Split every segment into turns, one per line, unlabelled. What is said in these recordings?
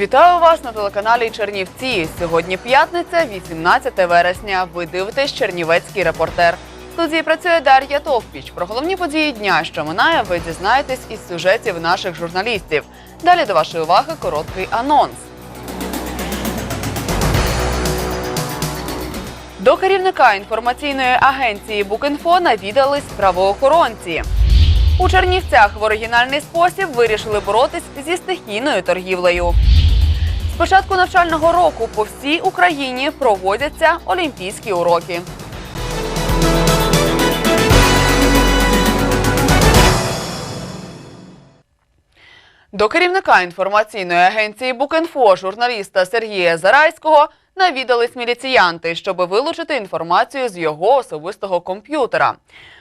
Вітаю вас на телеканалі Чернівці. Сьогодні п'ятниця, 18 вересня. Ви дивитесь Чернівецький репортер. В студії працює Дар'я Товпіч. Про головні події дня, що минає, ви дізнаєтесь із сюжетів наших журналістів. Далі до вашої уваги короткий анонс. До керівника інформаційної агенції Букінфо навідались правоохоронці. У Чернівцях в оригінальний спосіб вирішили боротись зі стихійною торгівлею. Початку навчального року по всій Україні проводяться олімпійські уроки. До керівника інформаційної агенції Букінфо журналіста Сергія Зарайського навідались міліціянти, щоб вилучити інформацію з його особистого комп'ютера.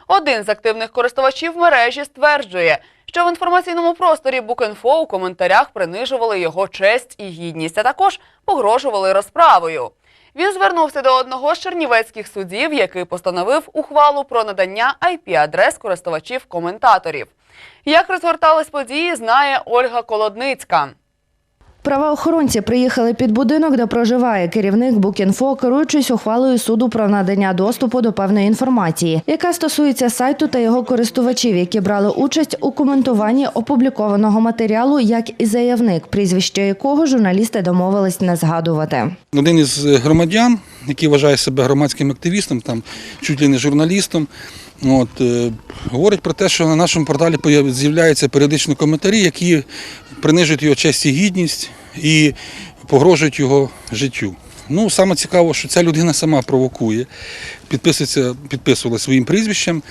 Один з активних користувачів мережі стверджує, що в інформаційному просторі Букінфо у коментарях принижували його честь і гідність, а також погрожували розправою. Він звернувся до одного з чернівецьких судів, який постановив ухвалу про надання IP-адрес користувачів-коментаторів. Як розгортались події, знає Ольга Колодницька.
Правоохоронці приїхали під будинок, де проживає керівник Букінфо, керуючись ухвалою суду про надання доступу до певної інформації, яка стосується сайту та його користувачів, які брали участь у коментуванні опублікованого матеріалу, як і заявник, прізвище якого журналісти домовились не згадувати.
Один із громадян, який вважає себе громадським активістом, там чуть ли не журналістом, от, е, говорить про те, що на нашому порталі з'являються періодично коментарі, які принижують його честь і гідність і погрожують його життю. Ну, саме цікаво, що ця людина сама провокує, підписується, підписувала своїм прізвищем,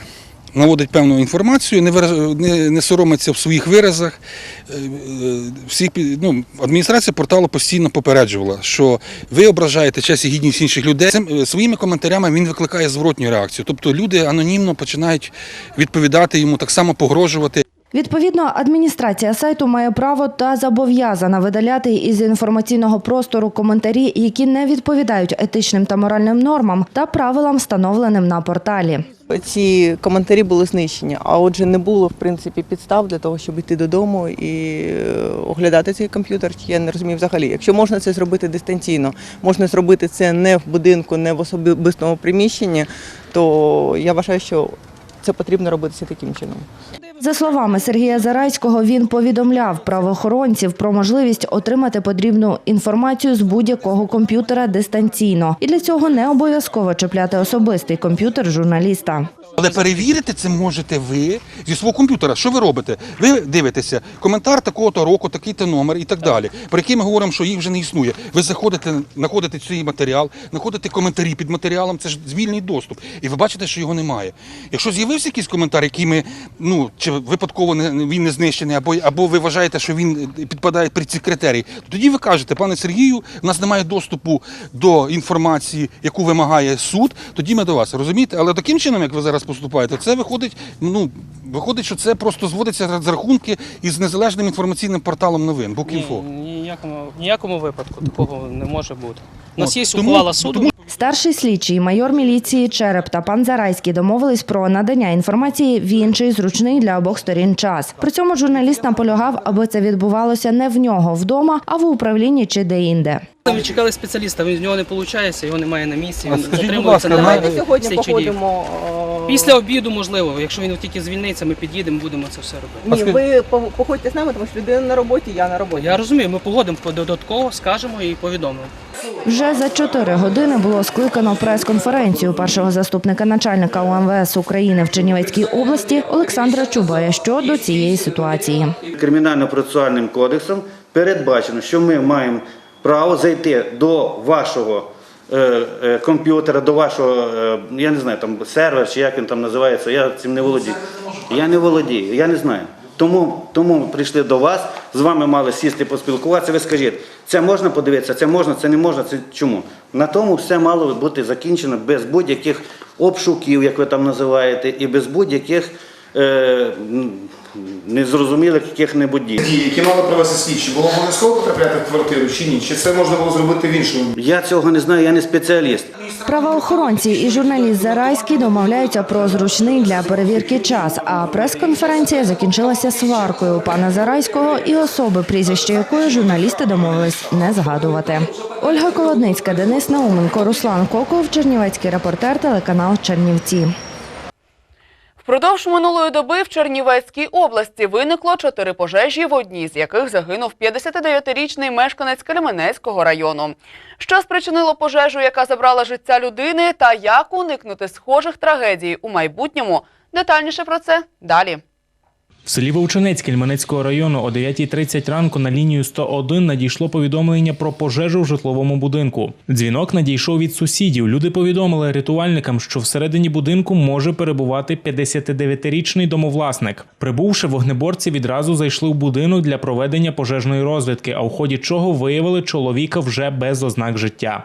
наводить певну інформацію, не, не, не соромиться в своїх виразах. Е, е, Всі, ну, адміністрація порталу постійно попереджувала, що ви ображаєте честь і гідність інших людей. Цим, е, своїми коментарями він викликає зворотню реакцію. Тобто люди анонімно починають відповідати йому, так само погрожувати.
Відповідно, адміністрація сайту має право та зобов'язана видаляти із інформаційного простору коментарі, які не відповідають етичним та моральним нормам та правилам, встановленим на порталі.
Ці коментарі були знищені, а отже, не було в принципі підстав для того, щоб йти додому і е, оглядати цей комп'ютер. Я не розумію взагалі. Якщо можна це зробити дистанційно, можна зробити це не в будинку, не в особистому приміщенні, то я вважаю, що це потрібно робитися таким чином.
За словами Сергія Зарайського, він повідомляв правоохоронців про можливість отримати потрібну інформацію з будь-якого комп'ютера дистанційно. І для цього не обов'язково чіпляти особистий комп'ютер журналіста.
Але перевірити це можете ви зі свого комп'ютера. Що ви робите? Ви дивитеся коментар такого-то року, такий-то номер і так далі, про який ми говоримо, що їх вже не існує. Ви заходите, знаходите цей матеріал, знаходите коментарі під матеріалом, це ж звільний доступ. І ви бачите, що його немає. Якщо з'явився якийсь коментар, який ми, ну, чи випадково він не знищений, або, або ви вважаєте, що він підпадає під ці критерії, то тоді ви кажете, пане Сергію, у нас немає доступу до інформації, яку вимагає суд, тоді ми до вас. Розумієте? Але таким чином, як ви зараз поступаєте, це виходить, ну, виходить, що це просто зводиться з рахунки із незалежним інформаційним порталом новин, Букінфо.
Ні, ніякому, ніякому випадку такого не може бути. У нас є ухвала суду.
тому-
Старший слідчий, майор міліції Череп та пан Зарайський домовились про надання інформації в інший зручний для обох сторін час. При цьому журналіст наполягав, аби це відбувалося не в нього вдома, а в управлінні чи де-інде.
Ми чекали спеціаліста, він з нього не виходить, його немає на місці. Він
скажіть, будь
затримується на
давайте
сьогодні походимо. е,
Після обіду, можливо, якщо він тільки звільниться, ми під'їдемо, будемо це все робити.
Ні, ви по- походьте з нами, тому що людина на роботі, я на роботі.
Я розумію, ми погодимо додатково, скажемо і повідомимо.
Вже за чотири години було скликано прес-конференцію першого заступника начальника УМВС України в Чернівецькій області Олександра Чубая щодо цієї ситуації.
Кримінально-процесуальним кодексом передбачено, що ми маємо право зайти до вашого е, е, комп'ютера, до вашого, е, я не знаю, там сервер чи як він там називається, я цим не володію. Я не володію, я не знаю. Тому, тому ми прийшли до вас, з вами мали сісти поспілкуватися. Ви скажіть, це можна подивитися, це можна, це не можна, це чому? На тому все мало бути закінчено без будь-яких обшуків, як ви там називаєте, і без будь-яких е, незрозумілих яких-небудь дій.
Дії, які мали провести слідчі, було обов'язково потрапляти в квартиру чи ні? Чи це можна було зробити в іншому?
Я цього не знаю, я не спеціаліст.
Правоохоронці і журналіст Зарайський домовляються про зручний для перевірки час. А прес-конференція закінчилася сваркою пана Зарайського і особи, прізвище якої журналісти домовились не згадувати. Ольга Колодницька, Денис Науменко, Руслан Коков, Чернівецький репортер, телеканал Чернівці.
Впродовж минулої доби в Чернівецькій області виникло чотири пожежі, в одній з яких загинув 59-річний мешканець Кельменецького району. Що спричинило пожежу, яка забрала життя людини, та як уникнути схожих трагедій у майбутньому? Детальніше про це далі.
В селі Вовчанець Кельменецького району о 9.30 ранку на лінію 101 надійшло повідомлення про пожежу в житловому будинку. Дзвінок надійшов від сусідів. Люди повідомили рятувальникам, що всередині будинку може перебувати 59-річний домовласник. Прибувши, вогнеборці відразу зайшли в будинок для проведення пожежної розвідки, а в ході чого виявили чоловіка вже без ознак життя.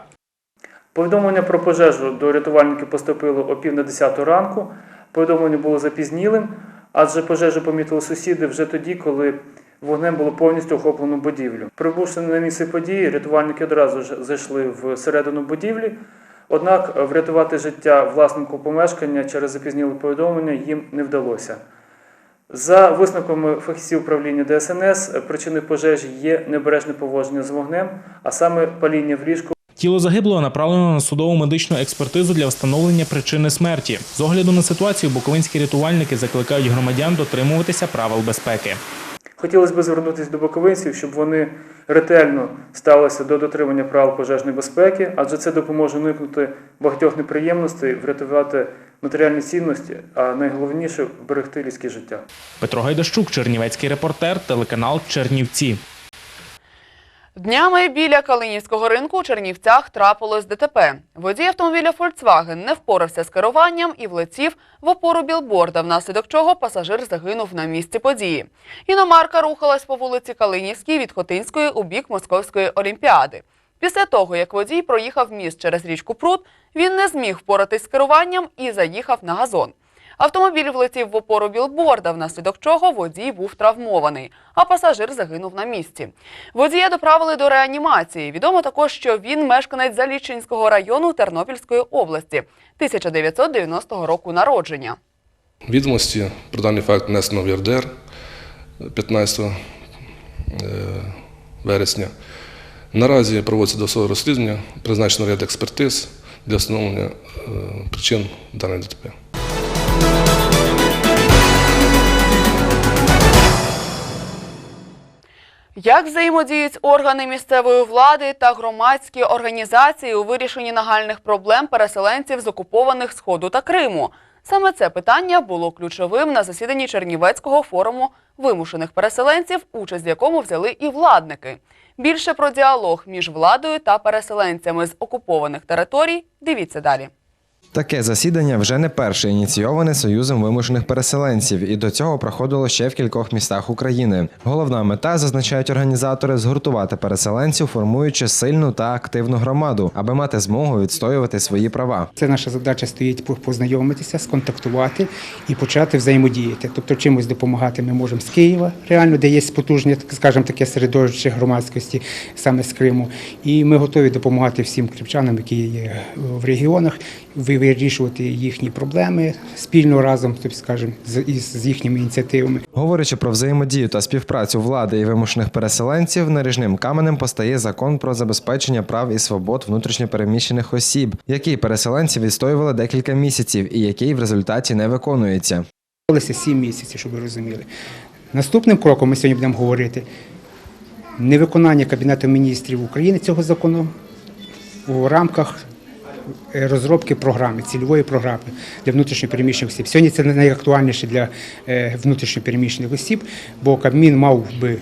Повідомлення про пожежу до рятувальників поступило о пів на 10 ранку. Повідомлення було запізнілим, адже пожежу помітили сусіди вже тоді, коли вогнем було повністю охоплено будівлю. Прибувши на місце події, рятувальники одразу ж зайшли всередину будівлі. Однак врятувати життя власнику помешкання через запізніле повідомлення їм не вдалося. За висновками фахівців управління ДСНС, причиною пожежі є небережне поводження з вогнем, а саме паління в ліжку
Тіло загиблого направлено на судову медичну експертизу для встановлення причини смерті. З огляду на ситуацію буковинські рятувальники закликають громадян дотримуватися правил безпеки.
Хотілося б звернутися до боковинців, щоб вони ретельно ставилися до дотримання правил пожежної безпеки, адже це допоможе уникнути багатьох неприємностей, врятувати матеріальні цінності, а найголовніше вберегти людське життя.
Петро Гайдащук, Чернівецький репортер, телеканал Чернівці.
Днями біля Калинівського ринку у Чернівцях трапилось ДТП. Водій автомобіля Volkswagen не впорався з керуванням і влетів в опору білборда, внаслідок чого пасажир загинув на місці події. Іномарка рухалась по вулиці Калинівській від Хотинської у бік Московської олімпіади. Після того, як водій проїхав міст через річку Прут, він не зміг впоратись з керуванням і заїхав на газон. Автомобіль влетів в опору білборда, внаслідок чого водій був травмований, а пасажир загинув на місці. Водія доправили до реанімації. Відомо також, що він мешканець Залічинського району Тернопільської області 1990 року народження.
Відомості про даний факт внесено в ЄРДР 15 е, вересня. Наразі проводиться досудове розслідування, призначено ряд експертиз для встановлення е, причин даної ДТП.
Як взаємодіють органи місцевої влади та громадські організації у вирішенні нагальних проблем переселенців з окупованих Сходу та Криму? Саме це питання було ключовим на засіданні Чернівецького форуму вимушених переселенців, участь в якому взяли і владники. Більше про діалог між владою та переселенцями з окупованих територій дивіться далі.
Таке засідання вже не перше ініційоване Союзом вимушених переселенців, і до цього проходило ще в кількох містах України. Головна мета, зазначають організатори, згуртувати переселенців, формуючи сильну та активну громаду, аби мати змогу відстоювати свої права.
Це наша задача стоїть по- познайомитися, сконтактувати і почати взаємодіяти. Тобто чимось допомагати ми можемо з Києва, реально, де є потужне, скажімо, таке середовище громадськості саме з Криму. І ми готові допомагати всім кримчанам, які є в регіонах, вирішувати їхні проблеми спільно разом, тобто, скажімо, з, із з їхніми ініціативами.
Говорячи про взаємодію та співпрацю влади і вимушених переселенців, наріжним каменем постає закон про забезпечення прав і свобод внутрішньопереміщених осіб, який переселенці відстоювали декілька місяців і який в результаті не виконується.
Сім місяців, щоб ви розуміли. Наступним кроком ми сьогодні будемо говорити невиконання Кабінету міністрів України цього закону у рамках розробки програми, цільової програми для внутрішньопереміщених осіб. Сьогодні це найактуальніше для е, внутрішньопереміщених осіб, бо Кабмін мав би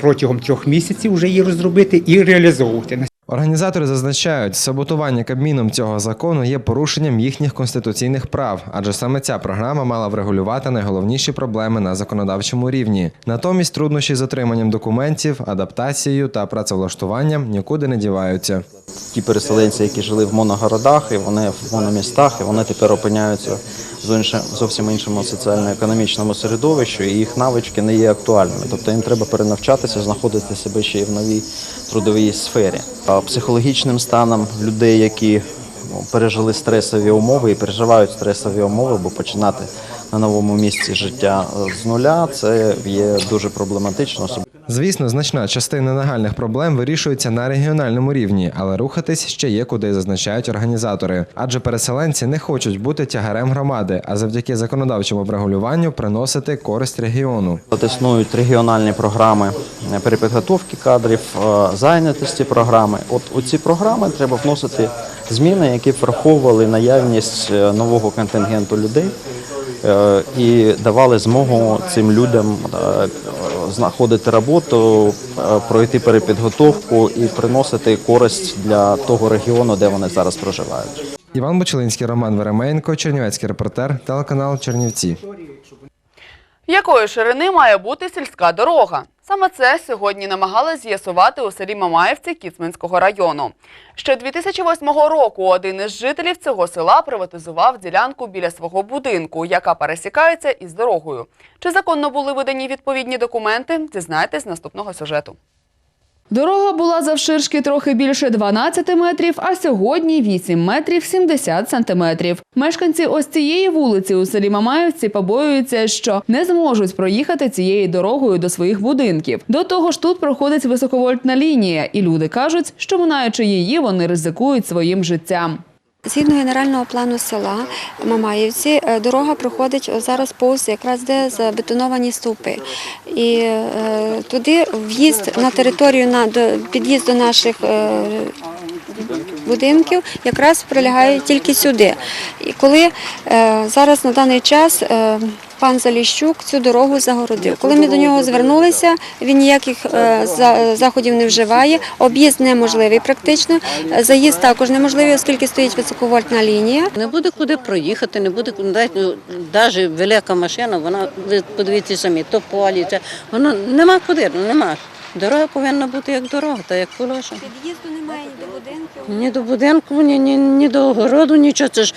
протягом трьох місяців вже її розробити і реалізовувати.
Організатори зазначають, саботування Кабміном цього закону є порушенням їхніх конституційних прав, адже саме ця програма мала врегулювати найголовніші проблеми на законодавчому рівні. Натомість труднощі з отриманням документів, адаптацією та працевлаштуванням нікуди не діваються.
ті переселенці, які жили в моногородах, і вони в мономістах, і вони тепер опиняються зовсім іншому соціально-економічному середовищі, і їх навички не є актуальними. Тобто їм треба перенавчатися, знаходити себе ще й в новій трудовій сфері. Психологічним станом людей, які ну, пережили стресові умови і переживають стресові умови, бо починати на новому місці життя е, з нуля це є дуже проблематично.
Звісно, значна частина нагальних проблем вирішується на регіональному рівні, але рухатись ще є куди, зазначають організатори. Адже переселенці не хочуть бути тягарем громади, а завдяки законодавчому врегулюванню приносити користь регіону.
Існують регіональні програми перепідготовки кадрів, е, зайнятості програми. От у ці програми треба вносити зміни, які враховували наявність е, нового контингенту людей і давали змогу цим людям е, знаходити роботу, е, пройти перепідготовку і приносити користь для того регіону, де вони зараз проживають.
Іван Бочелинський, Роман Веремеєнко, Чернівецький репортер, телеканал Чернівці.
Якої ширини має бути сільська дорога? Саме це сьогодні намагалися з'ясувати у селі Мамаївці Кіцминського району. Ще 2008 року один із жителів цього села приватизував ділянку біля свого будинку, яка пересікається із дорогою. Чи законно були видані відповідні документи? Дізнайтесь з наступного сюжету. Дорога була завширшки трохи більше 12 метрів, а сьогодні 8 метрів 70 сантиметрів. Мешканці ось цієї вулиці у селі Мамаївці побоюються, що не зможуть проїхати цією дорогою до своїх будинків. До того ж, тут проходить високовольтна лінія, і люди кажуть, що минаючи її, вони ризикують своїм життям.
Згідно генерального плану села Мамаївці, е, дорога проходить зараз повз якраз де забетоновані стовпи. І е, туди в'їзд на територію на до, під'їзд до наших е, будинків якраз прилягає тільки сюди. І коли е, зараз на даний час е, пан Заліщук цю дорогу загородив. Коли ми до нього звернулися, він ніяких е, заходів не вживає, об'їзд неможливий практично, заїзд також неможливий, оскільки стоїть високовольтна лінія.
Не буде куди проїхати, не буде куди, навіть велика машина, вона, ви подивіться самі, то полі, це, воно нема куди, ну нема. Дорога повинна бути як дорога, та як положено.
Ні до
будинку, ні, ні, ні до огороду, нічого. Це ж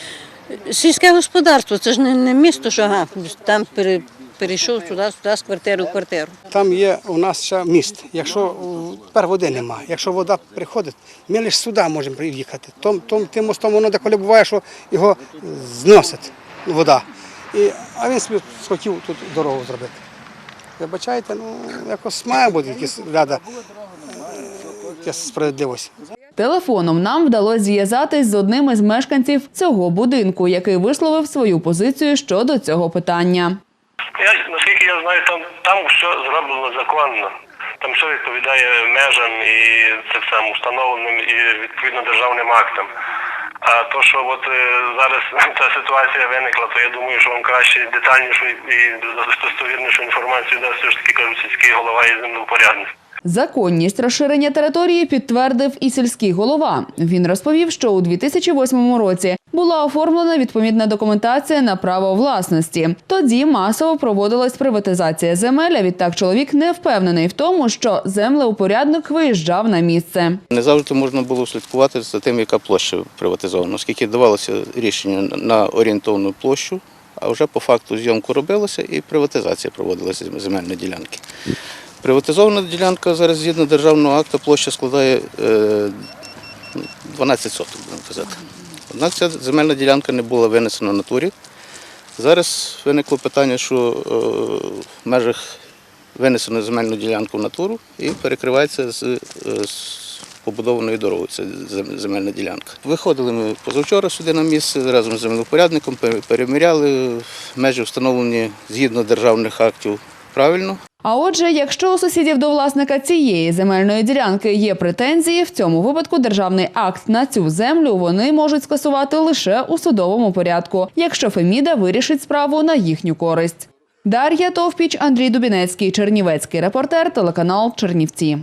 сільське господарство, це ж не, не місто, що ага, там пере, перейшов сюди, сюди, з квартири в квартиру.
Там є у нас ще міст. Якщо тепер води немає, якщо вода приходить, ми лише сюди можемо приїхати. Том, том, тим мостом воно деколи буває, що його зносить вода. І, а він собі схотів тут дорогу зробити. Вибачайте, ну якось має бути якась ряда якась справедливість.
Телефоном нам вдалося зв'язатись з одним із мешканців цього будинку, який висловив свою позицію щодо цього питання.
Я, наскільки я знаю, там, там все зроблено законно. Там все відповідає межам і цим самим установленим і відповідно державним актам. А то, що от е, зараз ця ситуація виникла, то я думаю, що вам краще детальнішу і достовірнішу інформацію дасть все ж таки кажуть сільський голова і землепорядник.
Законність розширення території підтвердив і сільський голова. Він розповів, що у 2008 році була оформлена відповідна документація на право власності. Тоді масово проводилась приватизація земель. а Відтак чоловік не впевнений в тому, що землеупорядник виїжджав на місце.
Не завжди можна було слідкувати за тим, яка площа приватизована, оскільки давалося рішення на орієнтовну площу, а вже по факту зйомку робилося і приватизація проводилася земельної ділянки. Приватизована ділянка зараз згідно державного акту площа складає е, 12 соток, будемо казати. Однак ця земельна ділянка не була винесена в натурі. Зараз виникло питання, що е, в межах винесено земельну ділянку в натуру і перекривається е, з побудованою дорогою. Це земельна ділянка. Виходили ми позавчора сюди на місце разом з землепорядником, переміряли межі встановлені згідно державних актів правильно.
А отже, якщо у сусідів до власника цієї земельної ділянки є претензії, в цьому випадку державний акт на цю землю вони можуть скасувати лише у судовому порядку, якщо Феміда вирішить справу на їхню користь. Дар'я Товпіч, Андрій Дубінецький, Чернівецький репортер, телеканал Чернівці.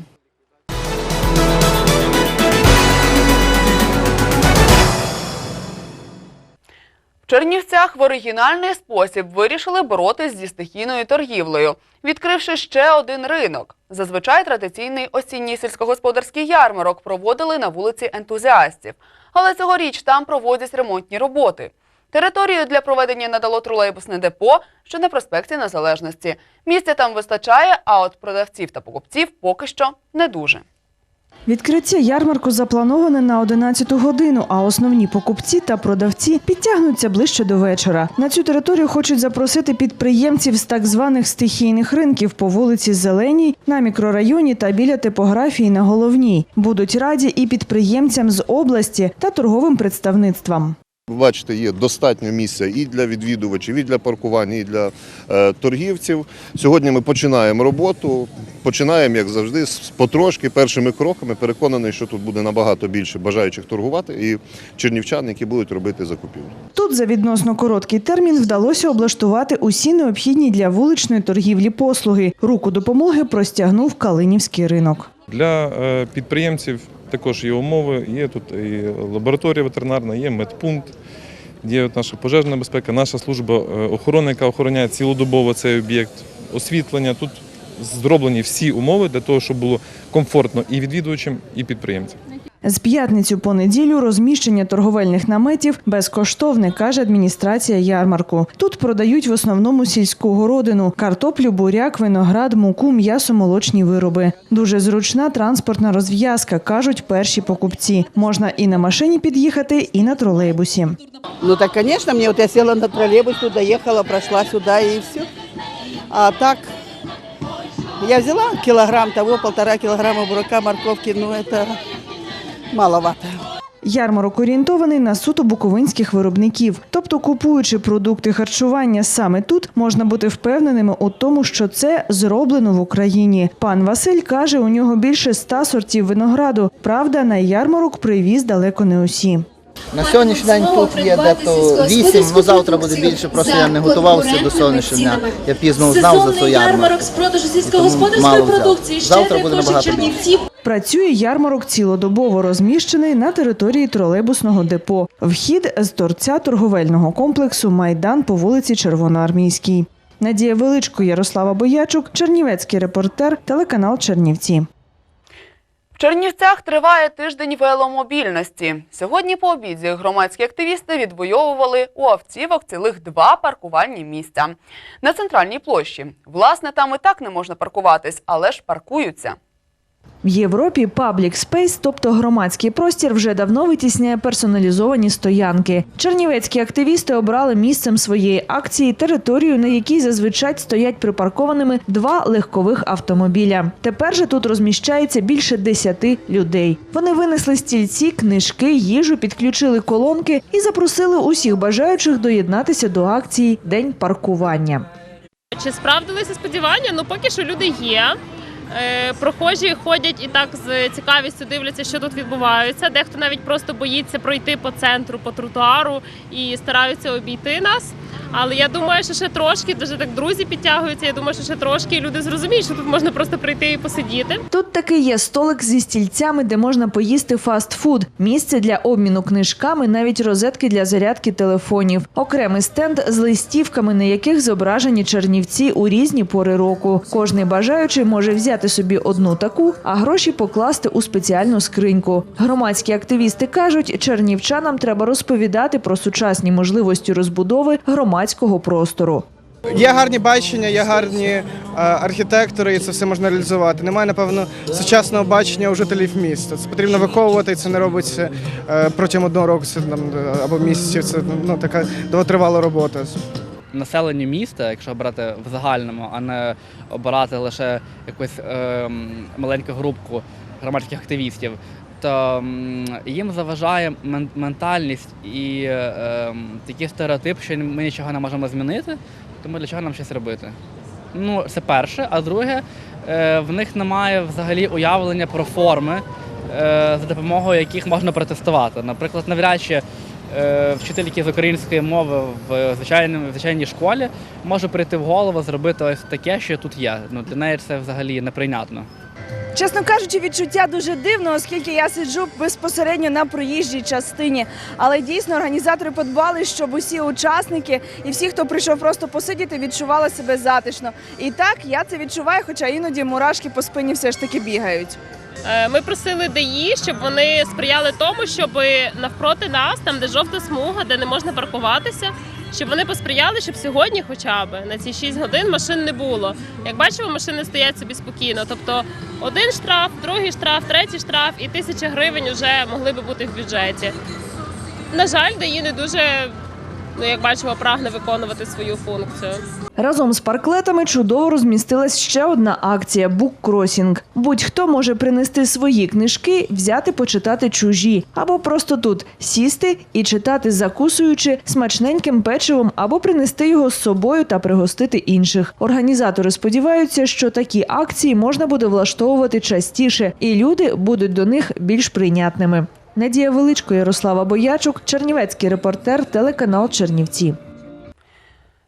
Чернівцях в оригінальний спосіб вирішили боротись зі стихійною торгівлею, відкривши ще один ринок. Зазвичай традиційний осінній сільськогосподарський ярмарок проводили на вулиці ентузіастів. Але цьогоріч там проводять ремонтні роботи. Територію для проведення надало тролейбусне депо, що на проспекті Незалежності. Місця там вистачає, а от продавців та покупців поки що не дуже.
Відкриття ярмарку заплановане на 11 годину, а основні покупці та продавці підтягнуться ближче до вечора. На цю територію хочуть запросити підприємців з так званих стихійних ринків по вулиці Зеленій, на мікрорайоні та біля типографії на головній. Будуть раді і підприємцям з області та торговим представництвам.
Ви бачите, є достатньо місця і для відвідувачів, і для паркування, і для е, торгівців. Сьогодні ми починаємо роботу. Починаємо, як завжди, з потрошки, першими кроками. Переконаний, що тут буде набагато більше бажаючих торгувати і чернівчан, які будуть робити закупівлю.
Тут за відносно короткий термін вдалося облаштувати усі необхідні для вуличної торгівлі послуги. Руку допомоги простягнув Калинівський ринок.
Для е, підприємців також є умови. Є тут і лабораторія ветеринарна, є медпункт, є наша пожежна безпека, наша служба е, охорони, яка охороняє цілодобово цей об'єкт, освітлення. Тут зроблені всі умови для того, щоб було комфортно і відвідувачам, і підприємцям.
З п'ятницю по неділю розміщення торговельних наметів безкоштовне, каже адміністрація ярмарку. Тут продають в основному сільську городину: картоплю, буряк, виноград, муку, м'ясо, молочні вироби. Дуже зручна транспортна розв'язка, кажуть перші покупці. Можна і на машині під'їхати, і на тролейбусі.
Ну так, конечно, мне вот я села на троллейбус, туда ехала, прошла сюда и все. А так, я взяла килограмм того, полтора килограмма бурака, морковки, ну это маловато.
Ярмарок орієнтований на суто буковинських виробників. Тобто, купуючи продукти харчування саме тут, можна бути впевненими у тому, що це зроблено в Україні. Пан Василь каже, у нього більше ста сортів винограду. Правда, на ярмарок привіз далеко не усі.
На сьогоднішній день тут є дето 8, ну завтра буде більше, просто я не готувався до сьогоднішнього дня. Я пізно знав за цю ярмарку.
з продажу сільськогосподарської продукції ще
Завтра буде набагато
Чернівці.
Працює ярмарок цілодобово розміщений на території тролейбусного депо. Вхід з торця торговельного комплексу Майдан по вулиці Червоноармійській. Надія Величко, Ярослава Боячук, Чернівецький репортер, телеканал Чернівці.
Чернівцях триває тиждень веломобільності. Сьогодні по обіді громадські активісти відвоювали у автівок цілих два паркувальні місця на центральній площі. Власне, там і так не можна паркуватись, але ж паркуються.
В Європі паблік спейс, тобто громадський простір, вже давно витісняє персоналізовані стоянки. Чернівецькі активісти обрали місцем своєї акції територію, на якій зазвичай стоять припаркованими два легкових автомобіля. Тепер же тут розміщається більше десяти людей. Вони винесли стільці, книжки, їжу, підключили колонки і запросили усіх бажаючих доєднатися до акції День паркування.
Чи справдилися сподівання? Ну поки що люди є. Е, Прохожі ходять і так з цікавістю дивляться, що тут відбувається. Дехто навіть просто боїться пройти по центру, по тротуару і стараються обійти нас. Але я думаю, що ще трошки, дуже так друзі підтягуються. Я думаю, що ще трошки люди зрозуміють, що тут можна просто прийти і посидіти.
Тут таки є столик зі стільцями, де можна поїсти фастфуд, місце для обміну книжками, навіть розетки для зарядки телефонів, окремий стенд з листівками, на яких зображені чернівці у різні пори року. Кожний бажаючий може взяти собі одну таку, а гроші покласти у спеціальну скриньку. Громадські активісти кажуть, чернівчанам треба розповідати про сучасні можливості розбудови громадського простору.
Є гарні бачення, є гарні е, архітектори, і це все можна реалізувати. Немає, напевно, сучасного бачення у жителів міста. Це потрібно виховувати, і це не робиться е, протягом одного року це, там, е, або місяців. Це ну, така довготривала робота.
населенню міста, якщо брати в загальному, а не обирати лише якусь е, маленьку групку громадських активістів, то їм заважає ментальність і е, ем, такий стереотип, що ми нічого не можемо змінити, тому для чого нам щось робити? Ну, це перше. А друге, е, в них немає взагалі уявлення про форми, е, за допомогою яких можна протестувати. Наприклад, навряд чи е, вчительки з української мови в звичайній, в звичайній школі може прийти в голову зробити ось таке, що тут є. Ну, для неї це взагалі неприйнятно.
Чесно кажучи, відчуття дуже дивно, оскільки я сиджу безпосередньо на проїжджій частині. Але дійсно організатори подбали, щоб усі учасники і всі, хто прийшов просто посидіти, відчували себе затишно. І так я це відчуваю, хоча іноді мурашки по спині все ж таки бігають.
Е, Ми просили ДАІ, щоб вони сприяли тому, щоб навпроти нас, там де жовта смуга, де не можна паркуватися, щоб вони посприяли, щоб сьогодні, хоча б на ці 6 годин машин не було. Як бачимо, машини стоять собі спокійно. Тобто один штраф, другий штраф, третій штраф і тисяча гривень вже могли би бути в бюджеті. На жаль, ДАІ не дуже, ну як бачимо, прагне виконувати свою функцію.
Разом з парклетами чудово розмістилась ще одна акція буккросінг. Будь-хто може принести свої книжки, взяти почитати чужі, або просто тут сісти і читати, закусуючи смачненьким печивом, або принести його з собою та пригостити інших. Організатори сподіваються, що такі акції можна буде влаштовувати частіше, і люди будуть до них більш прийнятними. Надія Величко, Ярослава Боячук, Чернівецький репортер, телеканал Чернівці.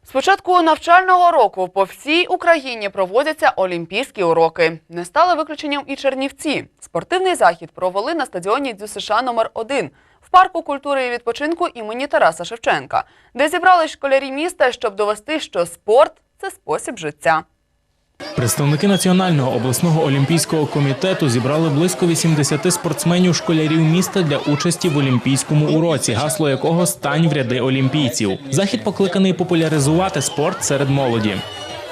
З початку навчального року по всій Україні проводяться олімпійські уроки. Не стали виключенням і Чернівці. Спортивний захід провели на стадіоні ДЮСШ номер 1 в парку культури і відпочинку імені Тараса Шевченка, де зібрались школярі міста, щоб довести, що спорт це спосіб життя.
Представники Національного обласного олімпійського комітету зібрали близько 80 спортсменів школярів міста для участі в олімпійському уроці, гасло якого стань в ряди олімпійців. Захід покликаний популяризувати спорт серед молоді.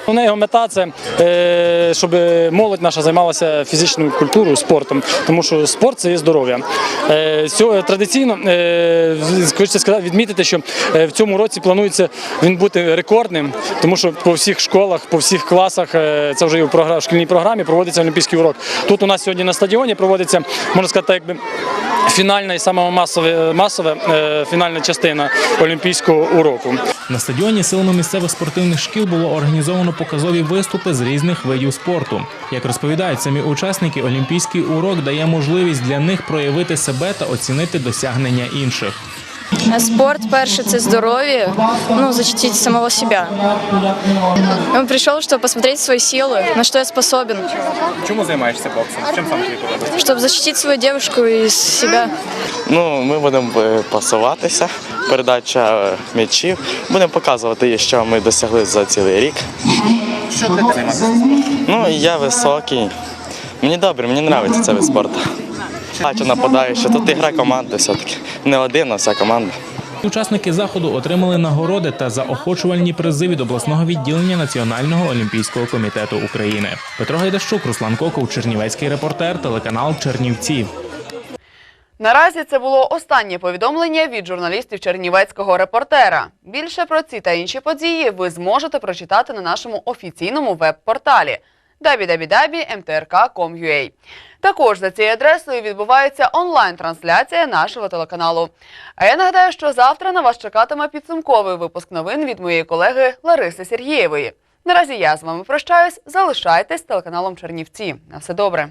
Головна його мета це е, щоб молодь наша займалася фізичною культурою, спортом, тому що спорт це є здоров'я. Е, Традиційно е, хочеться сказати, відмітити, що в цьому році планується він бути рекордним, тому що по всіх школах, по всіх класах, це вже і в шкільній програмі проводиться олімпійський урок. Тут у нас сьогодні на стадіоні проводиться, можна сказати, якби. Фінальна і саме масове, масове е, фінальна частина олімпійського уроку.
На стадіоні силами місцевих спортивних шкіл було організовано показові виступи з різних видів спорту. Як розповідають самі учасники, олімпійський урок дає можливість для них проявити себе та оцінити досягнення інших.
Спорт, перше, це здоровье, ну, защитить самого себя. Он пришел, чтобы посмотреть свои силы, на что я способен,
Чому займаєшся боксом? Чим саме тобі подобається?
чтобы защитить свою девушку и себя.
Ну, ми будемо е, пасуватися, передача е, м'ячів. Будемо показувати, що ми досягли за цілий рік.
Що ти займатися?
Ну, я високий. Мені добре, мені подобається цей вид спорту. Бачу нападаючи, тут ігра команди все-таки. Не один, а вся команда.
Учасники заходу отримали нагороди та заохочувальні призи від обласного відділення Національного олімпійського комітету України. Петро Гайдащук, Руслан Коков, Чернівецький репортер, телеканал Чернівці.
Наразі це було останнє повідомлення від журналістів Чернівецького репортера. Більше про ці та інші події ви зможете прочитати на нашому офіційному веб-порталі www.mtrk.com.ua. Також за цією адресою відбувається онлайн-трансляція нашого телеканалу. А я нагадаю, що завтра на вас чекатиме підсумковий випуск новин від моєї колеги Лариси Сергієвої. Наразі я з вами прощаюсь. Залишайтесь телеканалом Чернівці. На все добре.